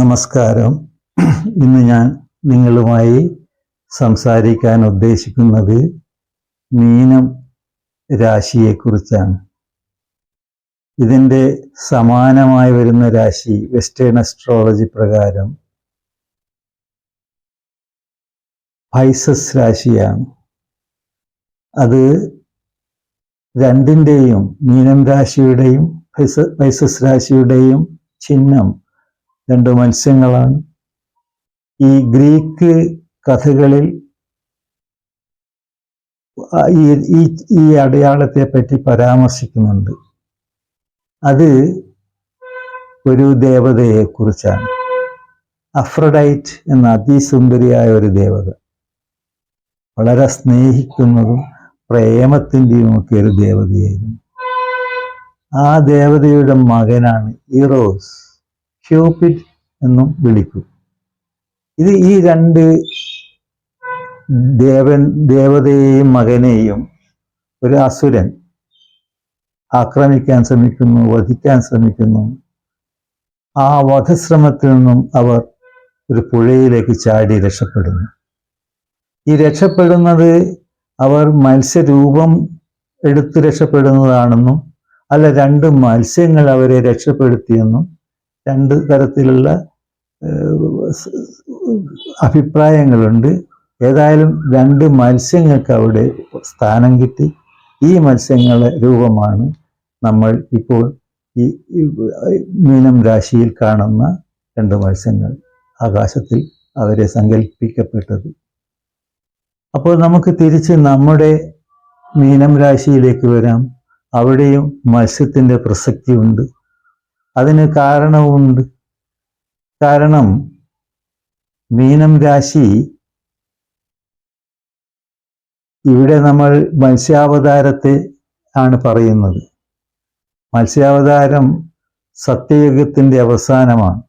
നമസ്കാരം. ഇന്ന് ഞാൻ നിങ്ങളുമായി സംസാരിക്കാൻ ഉദ്ദേശിക്കുന്നത് മീനം രാശിയെക്കുറിച്ചാണ്. ഇതിന്റെ സമാനമായി വരുന്ന രാശി വെസ്റ്റേൺ അസ്ട്രോളജി പ്രകാരം പൈസസ് രാശിയാണ്. അത് രണ്ടിന്റെയും മീനം രാശിയുടെയും പൈസ പൈസസ് രാശിയുടെയും ചിഹ്നം രണ്ട് മത്സ്യങ്ങളാണ്. ഈ ഗ്രീക്ക് കഥകളിൽ ഈ ഈ അടയാളത്തെ പറ്റി പരാമർശിക്കുന്നുണ്ട്. അത് ഒരു ദേവതയെക്കുറിച്ചാണ്. അഫ്രഡൈറ്റ് എന്ന അതിസുന്ദരിയായ ഒരു ദേവത. വളരെ സ്നേഹിക്കുന്നതും പ്രേമത്തിന്റെയും ഒക്കെ ഒരു ദേവതയായിരുന്നു. ആ ദേവതയുടെ മകനാണ് ഇറോസ്. ക്യൂപിഡ് എന്നും വിളിക്കും. ഇത് ഈ രണ്ട് ദേവൻ ദേവതയെയും മകനെയും ഒരു അസുരൻ ആക്രമിക്കാൻ ശ്രമിക്കുന്നു വധിക്കാൻ ശ്രമിക്കുന്നു. ആ വധശ്രമത്തിൽ നിന്നും അവർ ഒരു പുഴയിലേക്ക് ചാടി രക്ഷപ്പെടുന്നു. ഈ രക്ഷപ്പെടുന്നത് അവർ മത്സ്യരൂപം എടുത്ത് രക്ഷപ്പെടുന്നതാണെന്നും അല്ല രണ്ട് മത്സ്യങ്ങൾ അവരെ രക്ഷപ്പെടുത്തിയെന്നും രണ്ട് തരത്തിലുള്ള അഭിപ്രായങ്ങളുണ്ട്. ഏതായാലും രണ്ട് മത്സ്യങ്ങൾക്ക് അവിടെ സ്ഥാനം കിട്ടി. ഈ മത്സ്യങ്ങളുടെ രൂപമാണ് നമ്മൾ ഇപ്പോൾ ഈ മീനം രാശിയിൽ കാണുന്ന രണ്ട് മത്സ്യങ്ങൾ ആകാശത്തിൽ അവരെ സങ്കല്പിക്കപ്പെട്ടത് അപ്പോൾ നമുക്ക് തിരിച്ച് നമ്മുടെ മീനം രാശിയിലേക്ക് വരാം. അവിടെയും മത്സ്യത്തിന്റെ പ്രസക്തിയുണ്ട്. അതിന് കാരണവുമുണ്ട്. കാരണം മീനം രാശി ഇവിടെ നമ്മൾ മത്സ്യാവതാരത്തെ ആണ് പറയുന്നത്. മത്സ്യാവതാരം സത്യയുഗത്തിന്റെ അവസാനമാണ്.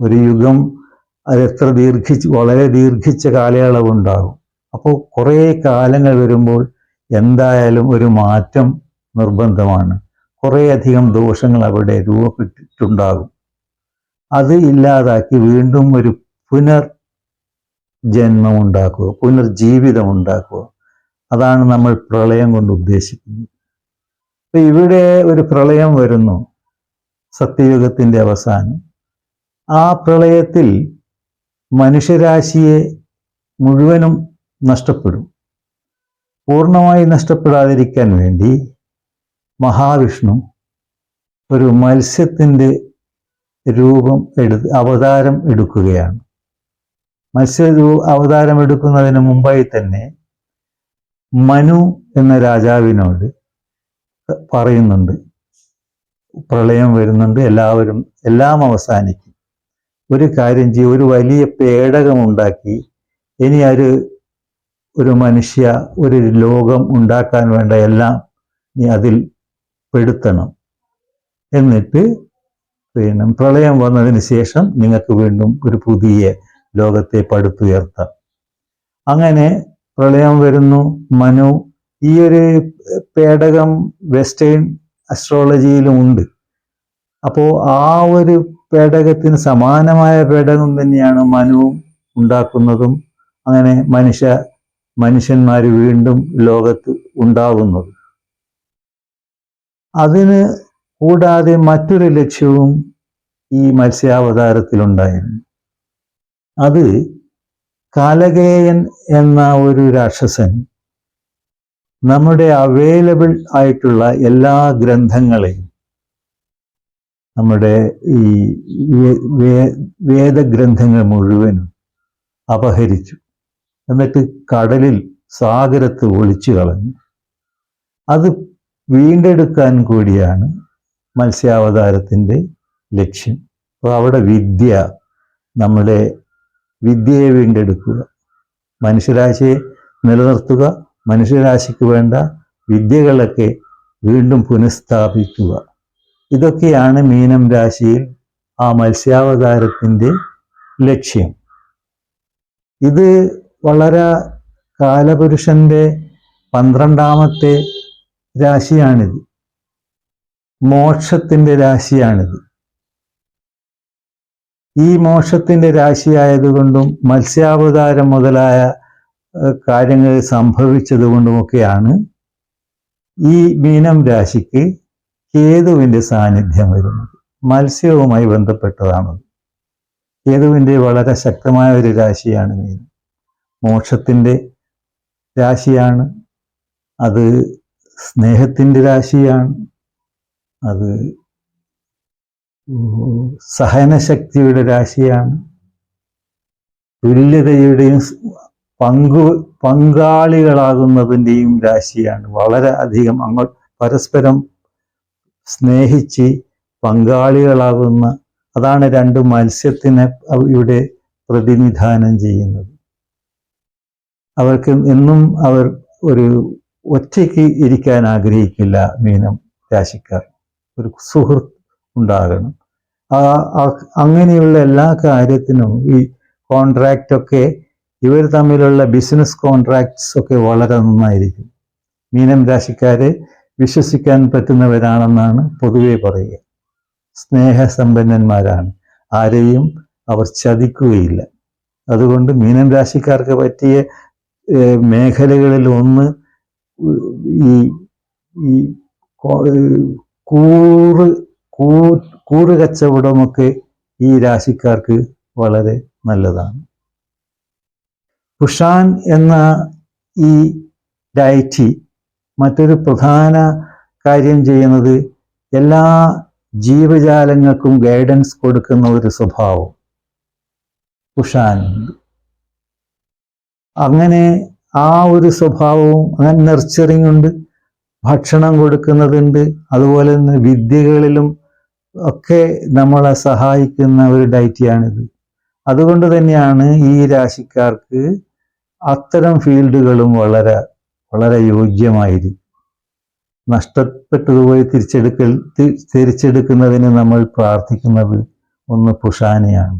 ഒരു യുഗം അതെത്ര ദീർഘിച്ച് വളരെ ദീർഘിച്ച കാലയളവുണ്ടാകും. അപ്പോൾ കുറേ കാലങ്ങൾ വരുമ്പോൾ എന്തായാലും ഒരു മാറ്റം നിർബന്ധമാണ്. കുറേയധികം ദോഷങ്ങൾ അവിടെ രൂപപ്പെട്ടിട്ടുണ്ടാകും. അത് ഇല്ലാതാക്കി വീണ്ടും ഒരു പുനർ ജന്മം ഉണ്ടാക്കുക പുനർജീവിതം ഉണ്ടാക്കുക അതാണ് നമ്മൾ പ്രളയം കൊണ്ട് ഉദ്ദേശിക്കുന്നത്. അപ്പൊ ഇവിടെ ഒരു പ്രളയം വരുന്നു സത്യയുഗത്തിന്റെ അവസാനം. ആ പ്രളയത്തിൽ മനുഷ്യരാശിയെ മുഴുവനും നഷ്ടപ്പെടും. പൂർണമായി നഷ്ടപ്പെടാതിരിക്കാൻ വേണ്ടി മഹാവിഷ്ണു ഒരു മത്സ്യത്തിന്റെ രൂപം എടു അവതാരം എടുക്കുകയാണ്. മത്സ്യ അവതാരം എടുക്കുന്നതിന് മുമ്പായി തന്നെ മനു എന്ന രാജാവിനോട് പറയുന്നുണ്ട്. പ്രളയം വരുന്നുണ്ട്. എല്ലാവരും എല്ലാം അവസാനിക്കും. ഒരു കാര്യം ചെയ്യും. ഒരു വലിയ പേടകം ഉണ്ടാക്കി. ഇനി ഒരു ഒരു മനുഷ്യ ഒരു ലോകം ഉണ്ടാക്കാൻ വേണ്ട എല്ലാം നീ അതിൽ പെടുത്തണം. എന്നിട്ട് പിന്നെ പ്രളയം വന്നതിന് ശേഷം നിങ്ങൾക്ക് വീണ്ടും ഒരു പുതിയ ലോകത്തെ പടുത്തുയർത്താം. അങ്ങനെ പ്രളയം വരുന്നു. മനു ഈ ഒരു പേടകം വെസ്റ്റേൺ അസ്ട്രോളജിയിലും ഉണ്ട്. അപ്പോൾ ആ ഒരു പേടകത്തിന് സമാനമായ പേടകം തന്നെയാണ് മനുവും ഉണ്ടാക്കുന്നതും. അങ്ങനെ മനുഷ്യ മനുഷ്യന്മാർ വീണ്ടും ലോകത്ത് ഉണ്ടാകുന്നത് അതിന് കൂടാതെ മറ്റൊരു ലക്ഷ്യവും ഈ മത്സ്യാവതാരത്തിലുണ്ടായിരുന്നു. അത് കാലകേയൻ എന്ന ഒരു രാക്ഷസൻ നമ്മുടെ അവൈലബിൾ ആയിട്ടുള്ള എല്ലാ ഗ്രന്ഥങ്ങളെയും നമ്മുടെ ഈ വേദഗ്രന്ഥങ്ങൾ മുഴുവനും അപഹരിച്ചു. എന്നിട്ട് കടലിൽ സാഗരത്ത് ഒളിച്ചു കളഞ്ഞു അത് വീണ്ടെടുക്കാൻ കൂടിയാണ് മത്സ്യാവതാരത്തിന്റെ ലക്ഷ്യം. അപ്പോൾ അവിടെ വിദ്യ നമ്മളെ വിദ്യയെ വീണ്ടെടുക്കുക മനുഷ്യരാശിയെ നിലനിർത്തുക മനുഷ്യരാശിക്ക് വേണ്ട വിദ്യകളൊക്കെ വീണ്ടും പുനഃസ്ഥാപിക്കുക. ഇതൊക്കെയാണ് മീനം രാശിയിൽ ആ മത്സ്യാവതാരത്തിന്റെ ലക്ഷ്യം. ഇത് വളരെ കാലപുരുഷന്റെ പന്ത്രണ്ടാമത്തെ രാശിയാണിത്. മോക്ഷത്തിന്റെ രാശിയാണിത്. ഈ മോക്ഷത്തിന്റെ രാശിയായതുകൊണ്ടും മത്സ്യാവതാരം മുതലായ കാര്യങ്ങൾ സംഭവിച്ചതുകൊണ്ടുമൊക്കെയാണ് ഈ മീനം രാശിക്ക് കേതുവിന്റെ സാന്നിധ്യം വരുന്നത്. മത്സ്യവുമായി ബന്ധപ്പെട്ടതാണത് കേതുവിന്റെ വളരെ ശക്തമായ ഒരു രാശിയാണ് മീനം. മോക്ഷത്തിന്റെ രാശിയാണ്. അത് സ്നേഹത്തിന്റെ രാശിയാണ്. അത് സഹനശക്തിയുടെ രാശിയാണ്. തുല്യതയുടെയും പങ്കു പങ്കാളികളാകുന്നതിന്റെയും രാശിയാണ്. വളരെ അധികം അങ്ങോട്ട് പരസ്പരം സ്നേഹിച്ച് പങ്കാളികളാകുന്ന അതാണ് രണ്ട് മത്സ്യത്തിനെ ഇവിടെ പ്രതിനിധാനം ചെയ്യുന്നത്. അവർക്ക് എന്നും അവർ ഒരു ഒറ്റയ്ക്ക് ഇരിക്കാൻ ആഗ്രഹിക്കില്ല മീനം രാശിക്കാർ. ഒരു സുഹൃത്ത് ഉണ്ടാകണം. ആ അങ്ങനെയുള്ള എല്ലാ കാര്യത്തിനും ഈ കോൺട്രാക്റ്റ് ഒക്കെ ഇവർ തമ്മിലുള്ള ബിസിനസ് കോൺട്രാക്ട്സ് ഒക്കെ വളരെ നന്നായിരിക്കും. മീനം രാശിക്കാരെ വിശ്വസിക്കാൻ പറ്റുന്നവരാണെന്നാണ് പൊതുവെ പറയുക. സ്നേഹസമ്പന്നന്മാരാണ്. ആരെയും അവർ ചതിക്കുകയില്ല. അതുകൊണ്ട് മീനം രാശിക്കാർക്ക് പറ്റിയ മേഖലകളിൽ ഒന്ന് ഈ ഈ കൂറ് കൂറ് കച്ചവടമൊക്കെ ഈ രാശിക്കാർക്ക് വളരെ നല്ലതാണ്. പുഷാൻ എന്ന ഈ ഡയറ്റി മറ്റൊരു പ്രധാന കാര്യം ചെയ്യുന്നത് എല്ലാ ജീവജാലങ്ങൾക്കും ഗൈഡൻസ് കൊടുക്കുന്ന ഒരു സ്വഭാവം. പുഷാനുണ്ട് അങ്ങനെ ആ ഒരു സ്വഭാവവും അങ്ങനെ നെർച്ചറിങ് ഉണ്ട്. ഭക്ഷണം കൊടുക്കുന്നതുണ്ട്. അതുപോലെ തന്നെ വിദ്യകളിലും ഒക്കെ നമ്മളെ സഹായിക്കുന്ന ഒരു ഡയറ്റിയാണിത് അതുകൊണ്ട് തന്നെയാണ് ഈ രാശിക്കാർക്ക് അത്തരം ഫീൽഡുകളും വളരെ വളരെ യോഗ്യമായിരിക്കും നഷ്ടപ്പെട്ടതുപോലെ തിരിച്ചെടുക്കൽ തിരിച്ചെടുക്കുന്നതിന് നമ്മൾ പ്രാർത്ഥിക്കുന്നത് ഒന്ന് പുഷാനെയാണ്.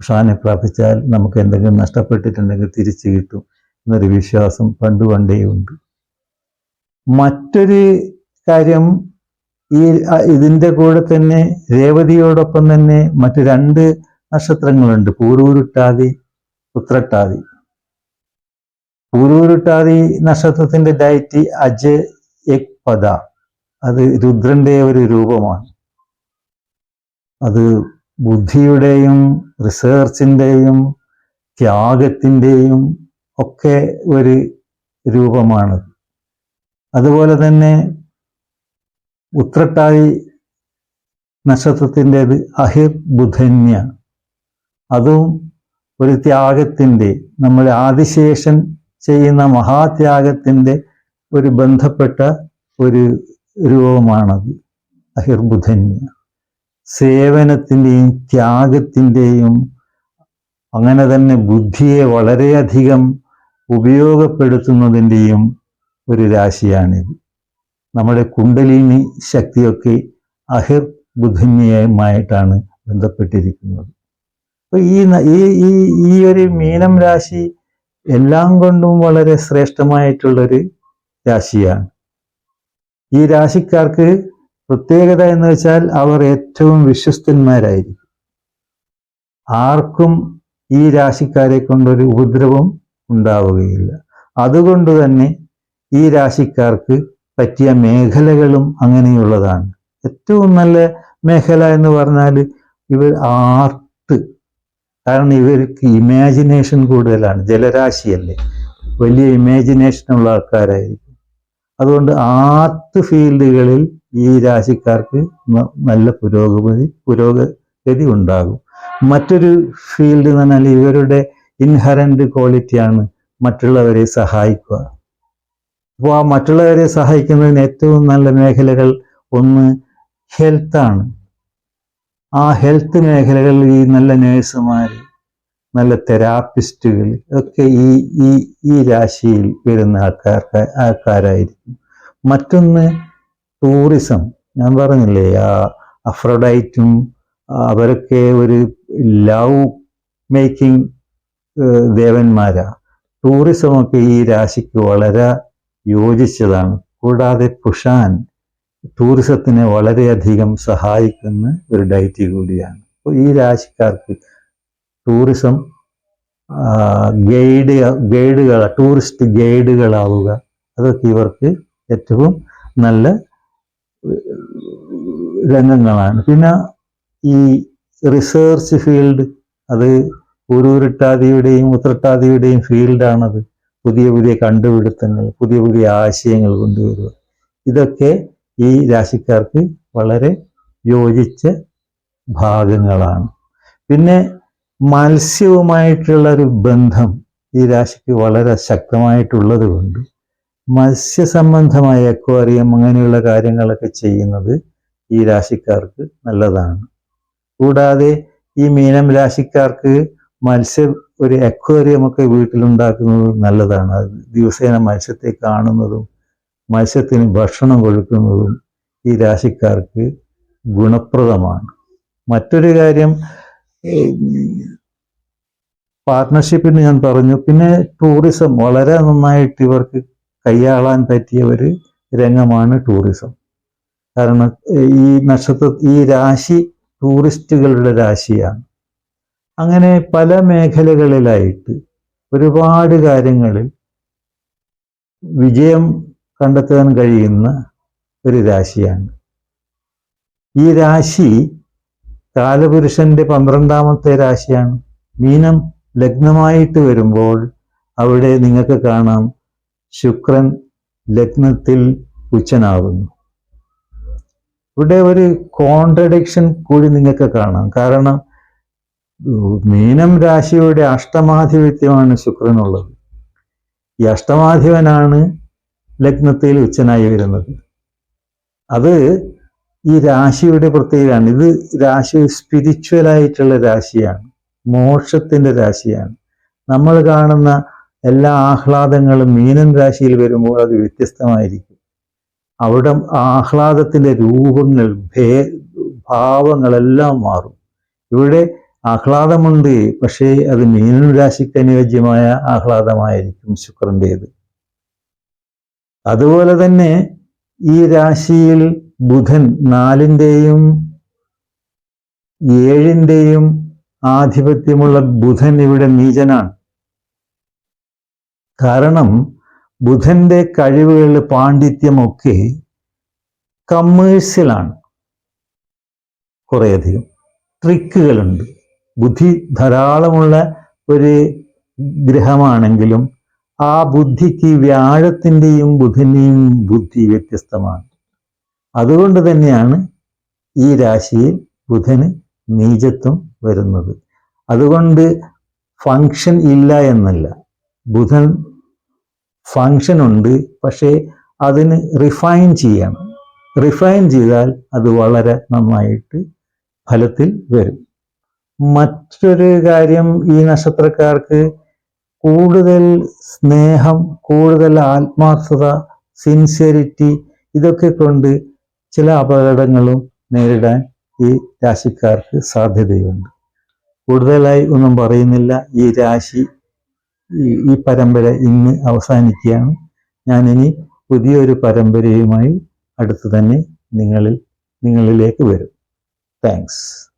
പുഷാനെ പ്രാർത്ഥിച്ചാൽ നമുക്ക് എന്തെങ്കിലും നഷ്ടപ്പെട്ടിട്ടുണ്ടെങ്കിൽ തിരിച്ചു കിട്ടും. എന്നൊരു വിശ്വാസം പണ്ട് പണ്ടേ ഉണ്ട്. മറ്റൊരു കാര്യം ഈ ഇതിന്റെ കൂടെ തന്നെ രേവതിയോടൊപ്പം തന്നെ മറ്റു രണ്ട് നക്ഷത്രങ്ങളുണ്ട്. പൂരൂരുട്ടാതി പുത്രട്ടാതി പൂരൂരുട്ടാതി നക്ഷത്രത്തിന്റെ ഡയറ്റി അജ് എക് പദ അത് രുദ്രന്റെ ഒരു രൂപമാണ്. അത് ബുദ്ധിയുടെയും റിസേർച്ചിന്റെയും ത്യാഗത്തിന്റെയും ഒക്കെ ഒരു രൂപമാണ്. അതുപോലെ തന്നെ ഉത്രട്ടായി നക്ഷത്രത്തിന്റെത് അഹിർ ബുധന്യ. അതും ഒരു ത്യാഗത്തിന്റെ നമ്മൾ ആദിശേഷൻ ചെയ്യുന്ന മഹാത്യാഗത്തിന്റെ ഒരു ബന്ധപ്പെട്ട ഒരു രൂപമാണത് അഹിർബുധന്യ സേവനത്തിന്റെയും ത്യാഗത്തിന്റെയും അങ്ങനെ തന്നെ ബുദ്ധിയെ വളരെയധികം ഉപയോഗപ്പെടുത്തുന്നതിന്റെയും ഒരു രാശിയാണിത്. നമ്മുടെ കുണ്ടലിനി ശക്തിയൊക്കെ അഹിർ ബുധന്യമായിട്ടാണ് ബന്ധപ്പെട്ടിരിക്കുന്നത്. അപ്പോൾ ഈ ഈ ഈ ഒരു മീനം രാശി എല്ലാം കൊണ്ടും വളരെ ശ്രേഷ്ഠമായിട്ടുള്ളൊരു രാശിയാണ്. ഈ രാശിക്കാർക്ക് പ്രത്യേകത എന്ന് വെച്ചാൽ അവർ ഏറ്റവും വിശ്വസ്തന്മാരായിരിക്കും. ആർക്കും ഈ രാശിക്കാരെ കൊണ്ടൊരു ഉപദ്രവം ഉണ്ടാവുകയില്ല. അതുകൊണ്ട് തന്നെ ഈ രാശിക്കാർക്ക് പറ്റിയ മേഖലകളും അങ്ങനെയുള്ളതാണ്. ഏറ്റവും നല്ല മേഖല എന്ന് പറഞ്ഞാൽ ഇവർ ആർട്ട്. കാരണം ഇവർക്ക് ഇമാജിനേഷൻ കൂടുതലാണ്. ജലരാശിയല്ലേ. വലിയ ഇമാജിനേഷൻ ഉള്ള ആൾക്കാരായിരിക്കും. അതുകൊണ്ട് ആർട്ട് ഫീൽഡുകളിൽ ഈ രാശിക്കാർക്ക് നല്ല പുരോഗതി പുരോഗതി ഉണ്ടാകും. മറ്റൊരു ഫീൽഡ് എന്ന് പറഞ്ഞാൽ ഇവരുടെ ഇൻഹറന്റ് ക്വാളിറ്റിയാണ് മറ്റുള്ളവരെ സഹായിക്കുക. അപ്പോൾ ആ മറ്റുള്ളവരെ സഹായിക്കുന്നതിന് ഏറ്റവും നല്ല മേഖലകൾ ഒന്ന് ഹെൽത്താണ് ആ ഹെൽത്ത് മേഖലകളിൽ ഈ നല്ല നേഴ്സുമാർ നല്ല തെറാപ്പിസ്റ്റുകൾ ഒക്കെ ഈ ഈ ഈ രാശിയിൽ വരുന്ന ആൾക്കാർക്ക് ആൾക്കാരായിരിക്കും. മറ്റൊന്ന് ടൂറിസം ഞാൻ പറഞ്ഞില്ലേ ആ അഫ്രോഡൈറ്റും അവരൊക്കെ ഒരു ലവ് മേക്കിംഗ് ദേവന്മാരാ. ടൂറിസമൊക്കെ ഈ രാശിക്ക് വളരെ യോജിച്ചതാണ്. കൂടാതെ പുഷാൻ ടൂറിസത്തിനെ വളരെയധികം സഹായിക്കുന്ന ഒരു ഡൈറ്റ് കൂടിയാണ്. അപ്പോൾ ഈ രാശിക്കാർക്ക് ടൂറിസം ഗൈഡ് ഗൈഡുകൾ ടൂറിസ്റ്റ് ഗൈഡുകളാവുക അതൊക്കെ ഇവർക്ക് ഏറ്റവും നല്ല രംഗങ്ങളാണ്. പിന്നെ ഈ റിസർച്ച് ഫീൽഡ് അത് ഉരുട്ടാതിയുടെയും ഉത്രട്ടാതിയുടെയും ഫീൽഡാണത് പുതിയ പുതിയ കണ്ടുപിടുത്തങ്ങൾ പുതിയ പുതിയ ആശയങ്ങൾ കൊണ്ടുവരിക. ഇതൊക്കെ ഈ രാശിക്കാർക്ക് വളരെ യോജിച്ച ഭാഗങ്ങളാണ്. പിന്നെ മത്സ്യവുമായിട്ടുള്ള ഒരു ബന്ധം ഈ രാശിക്ക് വളരെ ശക്തമായിട്ടുള്ളത് കൊണ്ട് മത്സ്യസംബന്ധമായ അക്വാറിയം അങ്ങനെയുള്ള കാര്യങ്ങളൊക്കെ ചെയ്യുന്നത് ഈ രാശിക്കാർക്ക് നല്ലതാണ്. കൂടാതെ ഈ മീനം രാശിക്കാർക്ക് മത്സ്യം ഒരു അക്വേറിയം ഒക്കെ വീട്ടിലുണ്ടാക്കുന്നത് നല്ലതാണ്. ദിവസേന മത്സ്യത്തെ കാണുന്നതും മത്സ്യത്തിന് ഭക്ഷണം കൊടുക്കുന്നതും ഈ രാശിക്കാർക്ക് ഗുണപ്രദമാണ്. മറ്റൊരു കാര്യം പാർട്ട്ണർഷിപ്പിന് ഞാൻ പറഞ്ഞു. പിന്നെ ടൂറിസം വളരെ നന്നായിട്ട് ഇവർക്ക് കൈയാളാൻ പറ്റിയ ഒരു രംഗമാണ് ടൂറിസം കാരണം ഈ നക്ഷത്ര ഈ രാശി ടൂറിസ്റ്റുകളുടെ രാശിയാണ്. അങ്ങനെ പല മേഖലകളിലായിട്ട് ഒരുപാട് കാര്യങ്ങളിൽ വിജയം കണ്ടെത്താൻ കഴിയുന്ന ഒരു രാശിയാണ്. ഈ രാശി കാലപുരുഷന്റെ പന്ത്രണ്ടാമത്തെ രാശിയാണ്. മീനം ലഗ്നമായിട്ട് വരുമ്പോൾ അവിടെ നിങ്ങൾക്ക് കാണാം ശുക്രൻ ലഗ്നത്തിൽ ഉച്ചനാകുന്നു ഇവിടെ ഒരു കോൺട്രഡിക്ഷൻ കൂടി നിങ്ങൾക്ക് കാണാം. കാരണം മീനം രാശിയുടെ അഷ്ടമാധിപത്യമാണ് ശുക്രനുള്ളത്. ഈ അഷ്ടമാധിപനാണ് ലഗ്നത്തിൽ ഉച്ചനായി വരുന്നത്. അത് ഈ രാശിയുടെ പ്രത്യേകതയാണ്. ഇത് രാശി സ്പിരിച്വൽ ആയിട്ടുള്ള രാശിയാണ്. മോക്ഷത്തിന്റെ രാശിയാണ്. നമ്മൾ കാണുന്ന എല്ലാ ആഹ്ലാദങ്ങളും മീനൻ രാശിയിൽ വരുമ്പോൾ അത് വ്യത്യസ്തമായിരിക്കും. അവിടെ ആഹ്ലാദത്തിന്റെ രൂപങ്ങൾ ഭേ ഭാവങ്ങളെല്ലാം മാറും. ഇവിടെ ആഹ്ലാദമുണ്ട് പക്ഷേ അത് മീനു രാശിക്ക് അനുയോജ്യമായ ആഹ്ലാദമായിരിക്കും ശുക്രന്റേത് അതുപോലെ തന്നെ ഈ രാശിയിൽ ബുധൻ നാലിന്റെയും ഏഴിന്റെയും ആധിപത്യമുള്ള ബുധൻ ഇവിടെ നീചനാണ്. കാരണം ബുധന്റെ കഴിവുകൾ പാണ്ഡിത്യമൊക്കെ കമേഴ്സ്യലാണ് കുറേയധികം ട്രിക്കുകളുണ്ട് ബുദ്ധി ധാരാളമുള്ള ഒരു ഗ്രഹമാണെങ്കിലും ആ ബുദ്ധിക്ക് വ്യാഴത്തിന്റെയും ബുധന്റെയും ബുദ്ധി വ്യത്യസ്തമാണ്. അതുകൊണ്ട് തന്നെയാണ് ഈ രാശിയിൽ ബുധന് നീചത്വം വരുന്നത്. അതുകൊണ്ട് ഫങ്ഷൻ ഇല്ല എന്നല്ല. ബുധൻ ഫങ്ഷൻ ഉണ്ട്. പക്ഷേ അതിന് റിഫൈൻ ചെയ്യണം. റിഫൈൻ ചെയ്താൽ അത് വളരെ നന്നായിട്ട് ഫലത്തിൽ വരും. മറ്റൊരു കാര്യം ഈ നക്ഷത്രക്കാർക്ക് കൂടുതൽ സ്നേഹം കൂടുതൽ ആത്മാർത്ഥത സിൻസിയറിറ്റി ഇതൊക്കെ കൊണ്ട് ചില അപകടങ്ങളും നേരിടാൻ ഈ രാശിക്കാർക്ക് സാധ്യതയുണ്ട്. കൂടുതലായി ഒന്നും പറയുന്നില്ല. ഈ രാശി ഈ പരമ്പര ഇന്ന് അവസാനിക്കുകയാണ്. ഞാനിനി പുതിയൊരു പരമ്പരയുമായി അടുത്തു തന്നെ നിങ്ങളിൽ നിങ്ങളിലേക്ക് വരും. താങ്ക്സ്